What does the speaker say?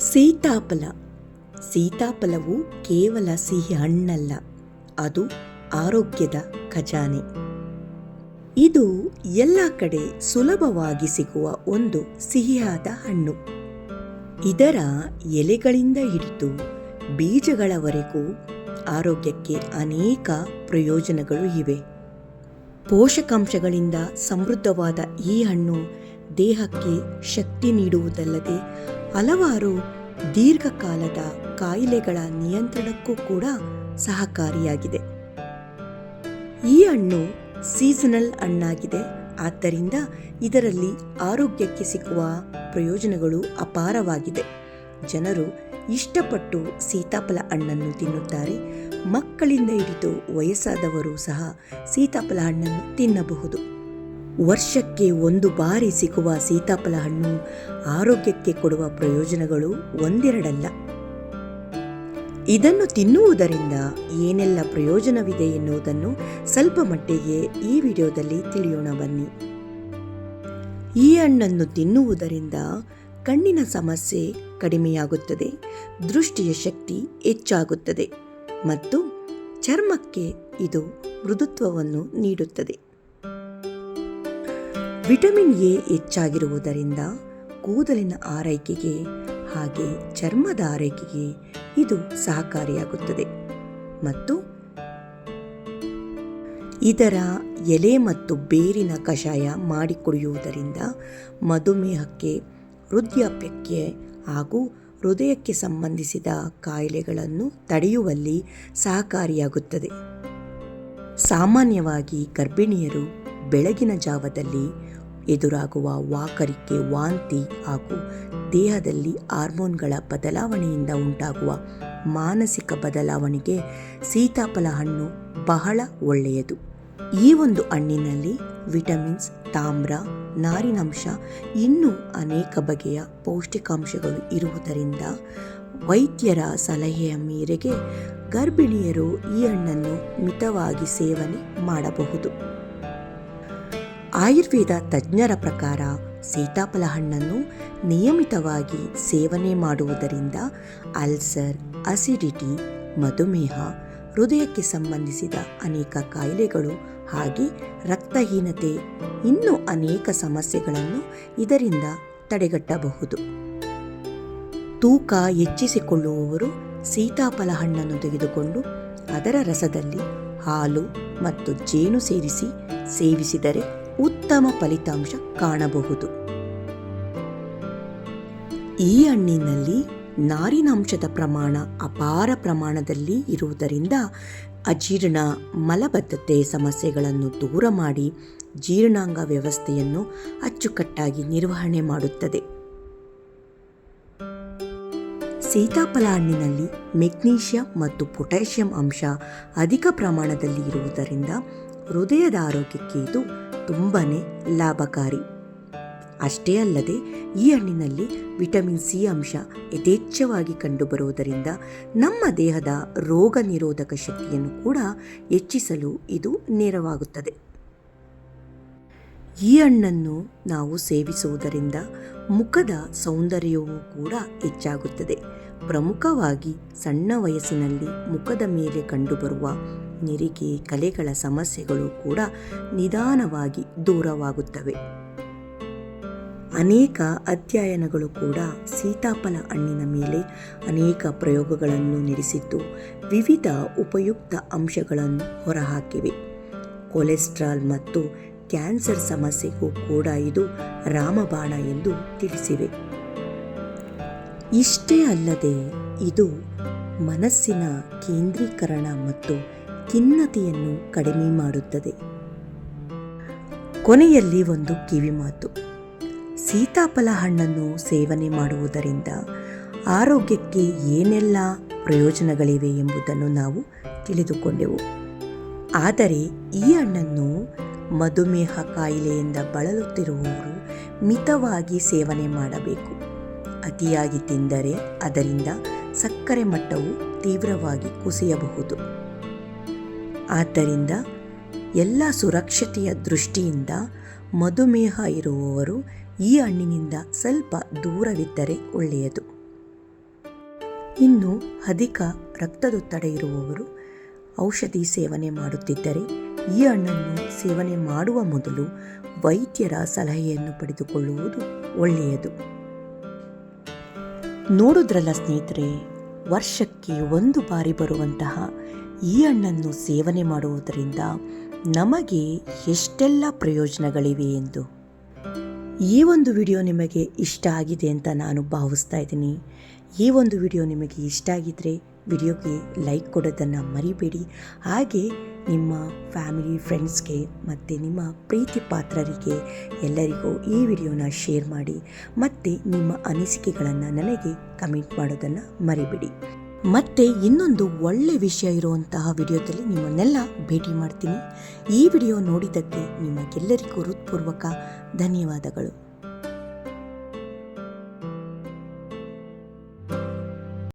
ಸೀತಾಫಲ. ಸೀತಾಫಲವು ಕೇವಲ ಸಿಹಿ ಹಣ್ಣಲ್ಲ, ಅದು ಆರೋಗ್ಯದ ಖಜಾನೆ. ಇದು ಎಲ್ಲ ಕಡೆ ಸುಲಭವಾಗಿ ಸಿಗುವ ಒಂದು ಸಿಹಿಯಾದ ಹಣ್ಣು. ಇದರ ಎಲೆಗಳಿಂದ ಹಿಡಿದು ಬೀಜಗಳವರೆಗೂ ಆರೋಗ್ಯಕ್ಕೆ ಅನೇಕ ಪ್ರಯೋಜನಗಳು ಇವೆ. ಪೋಷಕಾಂಶಗಳಿಂದ ಸಮೃದ್ಧವಾದ ಈ ಹಣ್ಣು ದೇಹಕ್ಕೆ ಶಕ್ತಿ ನೀಡುವುದಲ್ಲದೆ ಹಲವಾರು ದೀರ್ಘಕಾಲದ ಕಾಯಿಲೆಗಳ ನಿಯಂತ್ರಣಕ್ಕೂ ಕೂಡ ಸಹಕಾರಿಯಾಗಿದೆ. ಈ ಹಣ್ಣು ಸೀಸನಲ್ ಹಣ್ಣಾಗಿದೆ. ಆದ್ದರಿಂದ ಇದರಲ್ಲಿ ಆರೋಗ್ಯಕ್ಕೆ ಸಿಗುವ ಪ್ರಯೋಜನಗಳು ಅಪಾರವಾಗಿದೆ. ಜನರು ಇಷ್ಟಪಟ್ಟು ಸೀತಾಫಲ ಹಣ್ಣನ್ನು ತಿನ್ನುತ್ತಾರೆ. ಮಕ್ಕಳಿಂದ ಹಿಡಿದು ವಯಸ್ಸಾದವರು ಸಹ ಸೀತಾಫಲ ಹಣ್ಣನ್ನು ತಿನ್ನಬಹುದು. ವರ್ಷಕ್ಕೆ ಒಂದು ಬಾರಿ ಸಿಗುವ ಸೀತಾಫಲ ಹಣ್ಣು ಆರೋಗ್ಯಕ್ಕೆ ಕೊಡುವ ಪ್ರಯೋಜನಗಳು ಒಂದೆರಡಲ್ಲ. ಇದನ್ನು ತಿನ್ನುವುದರಿಂದ ಏನೆಲ್ಲ ಪ್ರಯೋಜನವಿದೆ ಎನ್ನುವುದನ್ನು ಸ್ವಲ್ಪ ಮಟ್ಟಿಗೆ ಈ ವಿಡಿಯೋದಲ್ಲಿ ತಿಳಿಯೋಣ ಬನ್ನಿ. ಈ ಹಣ್ಣನ್ನು ತಿನ್ನುವುದರಿಂದ ಕಣ್ಣಿನ ಸಮಸ್ಯೆ ಕಡಿಮೆಯಾಗುತ್ತದೆ, ದೃಷ್ಟಿಯ ಶಕ್ತಿ ಹೆಚ್ಚಾಗುತ್ತದೆ ಮತ್ತು ಚರ್ಮಕ್ಕೆ ಇದು ಮೃದುತ್ವವನ್ನು ನೀಡುತ್ತದೆ. ವಿಟಮಿನ್ ಎ ಹೆಚ್ಚಾಗಿರುವುದರಿಂದ ಕೂದಲಿನ ಆರೈಕೆಗೆ ಹಾಗೆ ಚರ್ಮದ ಆರೈಕೆಗೆ ಇದು ಸಹಕಾರಿಯಾಗುತ್ತದೆ. ಮತ್ತು ಇದರ ಎಲೆ ಮತ್ತು ಬೇರಿನ ಕಷಾಯ ಮಾಡಿ ಕುಡಿಯುವುದರಿಂದ ಮಧುಮೇಹಕ್ಕೆ ವೃದ್ಧಾಪ್ಯಕ್ಕೆ ಹಾಗೂ ಹೃದಯಕ್ಕೆ ಸಂಬಂಧಿಸಿದ ಕಾಯಿಲೆಗಳನ್ನು ತಡೆಯುವಲ್ಲಿ ಸಹಕಾರಿಯಾಗುತ್ತದೆ. ಸಾಮಾನ್ಯವಾಗಿ ಗರ್ಭಿಣಿಯರು ಬೆಳಗಿನ ಜಾವದಲ್ಲಿ ಎದುರಾಗುವ ವಾಕರಿಕೆ, ವಾಂತಿ ಹಾಗೂ ದೇಹದಲ್ಲಿ ಹಾರ್ಮೋನ್ಗಳ ಬದಲಾವಣೆಯಿಂದ ಉಂಟಾಗುವ ಮಾನಸಿಕ ಬದಲಾವಣೆಗೆ ಸೀತಾಫಲ ಹಣ್ಣು ಬಹಳ ಒಳ್ಳೆಯದು. ಈ ಒಂದು ಹಣ್ಣಿನಲ್ಲಿ ವಿಟಮಿನ್ಸ್, ತಾಮ್ರ, ನಾರಿನಂಶ ಇನ್ನೂ ಅನೇಕ ಬಗೆಯ ಪೌಷ್ಟಿಕಾಂಶಗಳು ಇರುವುದರಿಂದ ವೈದ್ಯರ ಸಲಹೆಯ ಮೇರೆಗೆ ಗರ್ಭಿಣಿಯರು ಈ ಹಣ್ಣನ್ನು ಮಿತವಾಗಿ ಸೇವನೆ ಮಾಡಬಹುದು. ಆಯುರ್ವೇದ ತಜ್ಞರ ಪ್ರಕಾರ ಸೀತಾಫಲ ಹಣ್ಣನ್ನು ನಿಯಮಿತವಾಗಿ ಸೇವನೆ ಮಾಡುವುದರಿಂದ ಅಲ್ಸರ್, ಅಸಿಡಿಟಿ, ಮಧುಮೇಹ, ಹೃದಯಕ್ಕೆ ಸಂಬಂಧಿಸಿದ ಅನೇಕ ಕಾಯಿಲೆಗಳು ಹಾಗೆ ರಕ್ತಹೀನತೆ ಇನ್ನೂ ಅನೇಕ ಸಮಸ್ಯೆಗಳನ್ನು ಇದರಿಂದ ತಡೆಗಟ್ಟಬಹುದು. ತೂಕ ಹೆಚ್ಚಿಸಿಕೊಳ್ಳುವವರು ಸೀತಾಫಲ ಹಣ್ಣನ್ನು ತೆಗೆದುಕೊಂಡು ಅದರ ರಸದಲ್ಲಿ ಹಾಲು ಮತ್ತು ಜೇನು ಸೇರಿಸಿ ಸೇವಿಸಿದರೆ ಉತ್ತಮ ಫಲಿತಾಂಶ ಕಾಣಬಹುದು. ಈ ಹಣ್ಣಿನಲ್ಲಿ ನಾರಿನಾಂಶದ ಪ್ರಮಾಣ ಅಪಾರ ಪ್ರಮಾಣದಲ್ಲಿ ಇರುವುದರಿಂದ ಅಜೀರ್ಣ ಮಲಬದ್ಧತೆ ಸಮಸ್ಯೆಗಳನ್ನು ದೂರ ಮಾಡಿ ಜೀರ್ಣಾಂಗ ವ್ಯವಸ್ಥೆಯನ್ನು ಅಚ್ಚುಕಟ್ಟಾಗಿ ನಿರ್ವಹಣೆ ಮಾಡುತ್ತದೆ. ಸೀತಾಫಲ ಹಣ್ಣಿನಲ್ಲಿ ಮೆಗ್ನೀಷಿಯಂ ಮತ್ತು ಪೊಟ್ಯಾಷಿಯಂ ಅಂಶ ಅಧಿಕ ಪ್ರಮಾಣದಲ್ಲಿ ಇರುವುದರಿಂದ ಹೃದಯದ ಆರೋಗ್ಯಕ್ಕೆ ಇದು ತುಂಬಾ ಲಾಭಕಾರಿ. ಅಷ್ಟೇ ಅಲ್ಲದೆ, ಈ ಹಣ್ಣಿನಲ್ಲಿ ವಿಟಮಿನ್ ಸಿ ಅಂಶ ಯಥೇಚ್ಛವಾಗಿ ಕಂಡುಬರುವುದರಿಂದ ನಮ್ಮ ದೇಹದ ರೋಗ ನಿರೋಧಕ ಶಕ್ತಿಯನ್ನು ಕೂಡ ಹೆಚ್ಚಿಸಲು ಇದು ನೆರವಾಗುತ್ತದೆ. ಈ ಹಣ್ಣನ್ನು ನಾವು ಸೇವಿಸುವುದರಿಂದ ಮುಖದ ಸೌಂದರ್ಯವೂ ಕೂಡ ಹೆಚ್ಚಾಗುತ್ತದೆ. ಪ್ರಮುಖವಾಗಿ ಸಣ್ಣ ವಯಸ್ಸಿನಲ್ಲಿ ಮುಖದ ಮೇಲೆ ಕಂಡುಬರುವ ನೆರಿಗೆ ಕಲೆಗಳ ಸಮಸ್ಯೆಗಳು ಕೂಡ ನಿಧಾನವಾಗಿ ದೂರವಾಗುತ್ತವೆ. ಅನೇಕ ಅಧ್ಯಯನಗಳು ಕೂಡ ಸೀತಾಫಲ ಹಣ್ಣಿನ ಮೇಲೆ ಅನೇಕ ಪ್ರಯೋಗಗಳನ್ನು ನಡೆಸಿದ್ದು ವಿವಿಧ ಉಪಯುಕ್ತ ಅಂಶಗಳನ್ನು ಹೊರಹಾಕಿವೆ. ಕೊಲೆಸ್ಟ್ರಾಲ್ ಮತ್ತು ಕ್ಯಾನ್ಸರ್ ಸಮಸ್ಯೆಗೂ ಕೂಡ ಇದು ರಾಮಬಾಣ ಎಂದು ತಿಳಿಸಿವೆ. ಇಷ್ಟೇ ಅಲ್ಲದೆ ಇದು ಮನಸ್ಸಿನ ಕೇಂದ್ರೀಕರಣ ಮತ್ತು ಖಿನ್ನತೆಯನ್ನು ಕಡಿಮೆ ಮಾಡುತ್ತದೆ. ಕೊನೆಯಲ್ಲಿ ಒಂದು ಕಿವಿಮಾತು ಸೀತಾಫಲ ಹಣ್ಣನ್ನು ಸೇವನೆ ಮಾಡುವುದರಿಂದ ಆರೋಗ್ಯಕ್ಕೆ ಏನೆಲ್ಲ ಪ್ರಯೋಜನಗಳಿವೆ ಎಂಬುದನ್ನು ನಾವು ತಿಳಿದುಕೊಂಡೆವು. ಆದರೆ ಈ ಹಣ್ಣನ್ನು ಮಧುಮೇಹ ಕಾಯಿಲೆಯಿಂದ ಬಳಲುತ್ತಿರುವವರು ಮಿತವಾಗಿ ಸೇವನೆ ಮಾಡಬೇಕು. ಅತಿಯಾಗಿ ತಿಂದರೆ ಅದರಿಂದ ಸಕ್ಕರೆ ಮಟ್ಟವು ತೀವ್ರವಾಗಿ ಕುಸಿಯಬಹುದು. ಆದ್ದರಿಂದ ಎಲ್ಲ ಸುರಕ್ಷತೆಯ ದೃಷ್ಟಿಯಿಂದ ಮಧುಮೇಹ ಇರುವವರು ಈ ಹಣ್ಣಿನಿಂದ ಸ್ವಲ್ಪ ದೂರವಿದ್ದರೆ ಒಳ್ಳೆಯದು. ಇನ್ನು ಅಧಿಕ ರಕ್ತದೊತ್ತಡ ಇರುವವರು ಔಷಧಿ ಸೇವನೆ ಮಾಡುತ್ತಿದ್ದರೆ ಈ ಹಣ್ಣನ್ನು ಸೇವನೆ ಮಾಡುವ ಮೊದಲು ವೈದ್ಯರ ಸಲಹೆಯನ್ನು ಪಡೆದುಕೊಳ್ಳುವುದು ಒಳ್ಳೆಯದು. ನೋಡುದ್ರಲ್ಲ ಸ್ನೇಹಿತರೆ, ವರ್ಷಕ್ಕೆ ಒಂದು ಬಾರಿ ಬರುವಂತಹ ಈ ಹಣ್ಣನ್ನು ಸೇವನೆ ಮಾಡುವುದರಿಂದ ನಮಗೆ ಎಷ್ಟೆಲ್ಲ ಪ್ರಯೋಜನಗಳಿವೆ ಎಂದು. ಈ ಒಂದು ವಿಡಿಯೋ ನಿಮಗೆ ಇಷ್ಟ ಆಗಿದೆ ಅಂತ ನಾನು ಭಾವಿಸ್ತಾ ಇದ್ದೀನಿ. ಈ ಒಂದು ವಿಡಿಯೋ ನಿಮಗೆ ಇಷ್ಟ ಆಗಿದ್ದರೆ ವಿಡಿಯೋಗೆ ಲೈಕ್ ಕೊಡೋದನ್ನು ಮರಿಬೇಡಿ. ಹಾಗೆ ನಿಮ್ಮ ಫ್ಯಾಮಿಲಿ, ಫ್ರೆಂಡ್ಸ್ಗೆ ಮತ್ತು ನಿಮ್ಮ ಪ್ರೀತಿ ಪಾತ್ರರಿಗೆ ಎಲ್ಲರಿಗೂ ಈ ವಿಡಿಯೋನ ಶೇರ್ ಮಾಡಿ ಮತ್ತು ನಿಮ್ಮ ಅನಿಸಿಕೆಗಳನ್ನು ನನಗೆ ಕಮೆಂಟ್ ಮಾಡೋದನ್ನು ಮರಿಬೇಡಿ. ಮತ್ತೆ ಇನ್ನೊಂದು ಒಳ್ಳೆ ವಿಷಯ ಇರುವಂತಹ ವಿಡಿಯೋದಲ್ಲಿ ನಿಮ್ಮನ್ನೆಲ್ಲ ಭೇಟಿ ಮಾಡ್ತೀನಿ. ಈ ವಿಡಿಯೋ ನೋಡಿದ್ದಕ್ಕೆ ನಿಮಗೆಲ್ಲರಿಗೂ ಹೃತ್ಪೂರ್ವಕ ಧನ್ಯವಾದಗಳು.